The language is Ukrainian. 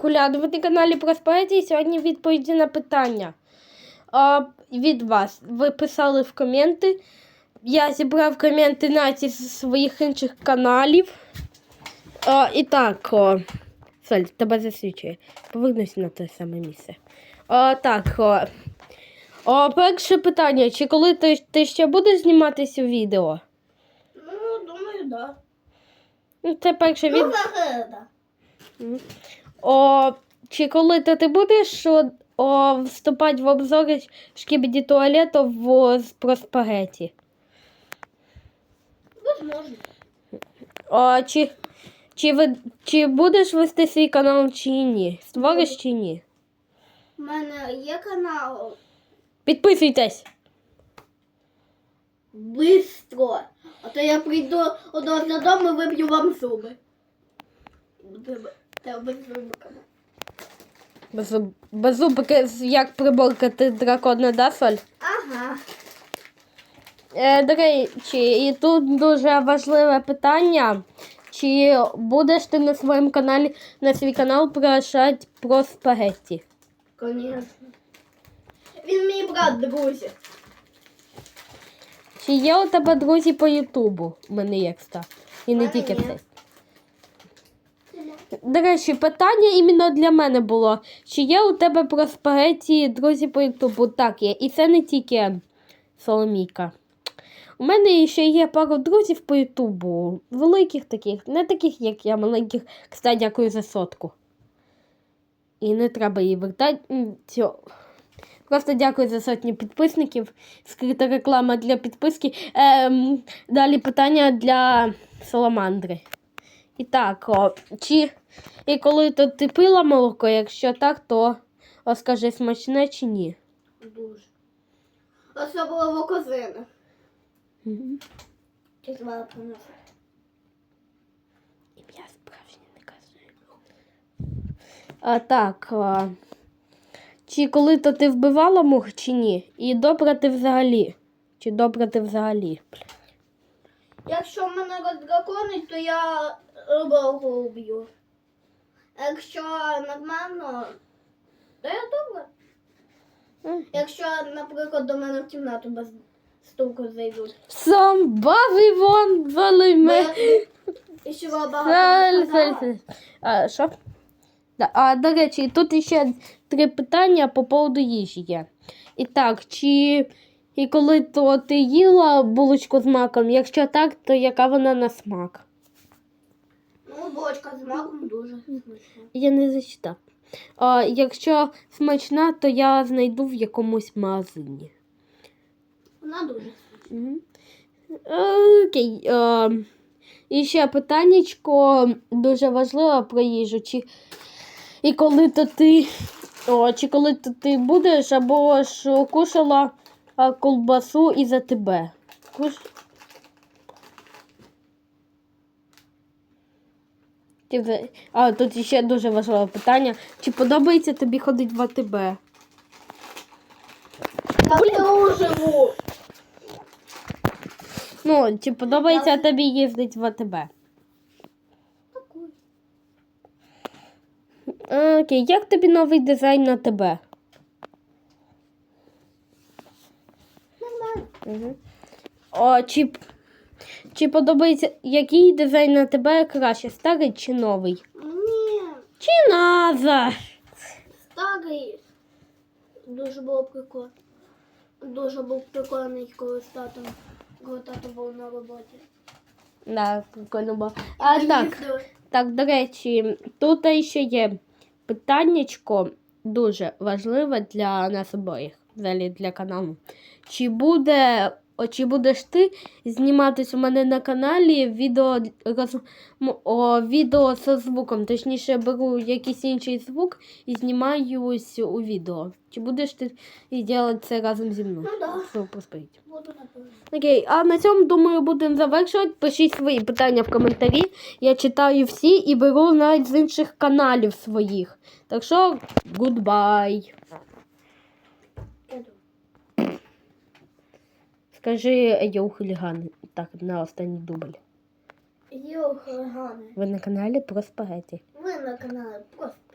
Хуляду, ви на каналі Проспареті і сьогодні відповіді на питання а, від вас. Ви писали в коменти. Я зібрав коменти Наті з своїх інших каналів. А, і так, о, Соль, тебе засвічує. Повернуся на те саме місце. А, так, о, о, перше питання. Чи коли ти, ти ще будеш зніматися у відео? Ну, думаю, да. Ну, Це перше Ну, від... О, чи коли то ти будеш о, о, вступати в обзори шкібіді туалету в, про спагеті? Возможно. О, чи, чи, ви, чи будеш вести свій канал чи ні? Створиш чи ні? У мене є канал Підписуйтесь! Бистро. А то я прийду до додому і виб'ю вам зуби. Та без зуби канал. Без, зуб- без зубики, як приборкати дракона, да, Соль? Ага. Е, до речі, і тут дуже важливе питання. Чи будеш ти на своєму каналі, на свій канал приглашати про спагетті? Конечно. Він мій брат, друзі. Чи є у тебе друзі по Ютубу? У мене є, кстати. І не мене тільки ні. це. До речі, питання іменно для мене було. Чи є у тебе про спагеті друзі по Ютубу? Так, є. І це не тільки Соломійка. У мене ще є пару друзів по Ютубу. Великих таких, не таких, як я, маленьких. Кстати, дякую за сотку. І не треба її вертати. Просто дякую за сотні підписників. Скрита реклама для підписки. Ем, далі питання для Саламандри. І так, о, чи і коли то ти пила молоко, якщо так, то о, скажи смачне чи ні? Дуже. Особливо козини. Чи звали приносить? Ім'я справжнє не кажи. А так. А, чи коли то ти вбивала мух, чи ні? І добра ти взагалі? Чи добра ти взагалі? Якщо мене роздраконить, то я рибалку уб'ю. Якщо нормально, то я добре. Якщо, наприклад, до мене в кімнату без стуку зайдуть. Somebody Бо me. і ще багато не сказала. А, що? Да, а, до речі, тут ще три питання по поводу їжі є. І так, чи і коли то ти їла булочку з маком? Якщо так, то яка вона на смак? Ну, бочка з маком дуже смачна. Я не зачитав. А, якщо смачна, то я знайду в якомусь магазині. Вона дуже смачна. Окей. Е, і ще питаннячко дуже важливе про їжу. Чи, і коли то ти, о, чи коли то ти будеш або ж кушала колбасу і за тебе? Куш... Чи вже- А, тут ще дуже важливе питання. Чи подобається тобі ходити в АТБ? Я живу. Ну, чи подобається тобі їздити в АТБ? Окей, як тобі новий дизайн на тебе? Нормально. Угу. О, чи, п- чи подобається, який дизайн на тебе краще, старий чи новий? Ні, Чи назад? старий. Дуже було прикольно. Дуже був прикольний, коли з татом, коли тато був на роботі. Да, прикольно було. А Ми так, їздили. так, до речі, тут ще є питаннячко дуже важливе для нас обоїх, взагалі для каналу. Чи буде, о, чи будеш ти зніматись у мене на каналі відео, роз, о, відео зі звуком? Точніше, беру якийсь інший звук і знімаюсь у відео. Чи будеш ти робити це разом зі мною? Ну да. Буду. Окей, а на цьому, думаю, будемо завершувати. Пишіть свої питання в коментарі. Я читаю всі і беру навіть з інших каналів своїх. Так що, гудбай. Скажи йоу хулігани. Так, на останній дубль. Йоу хулигани. Ви на каналі про спагеті. Ви на каналі просто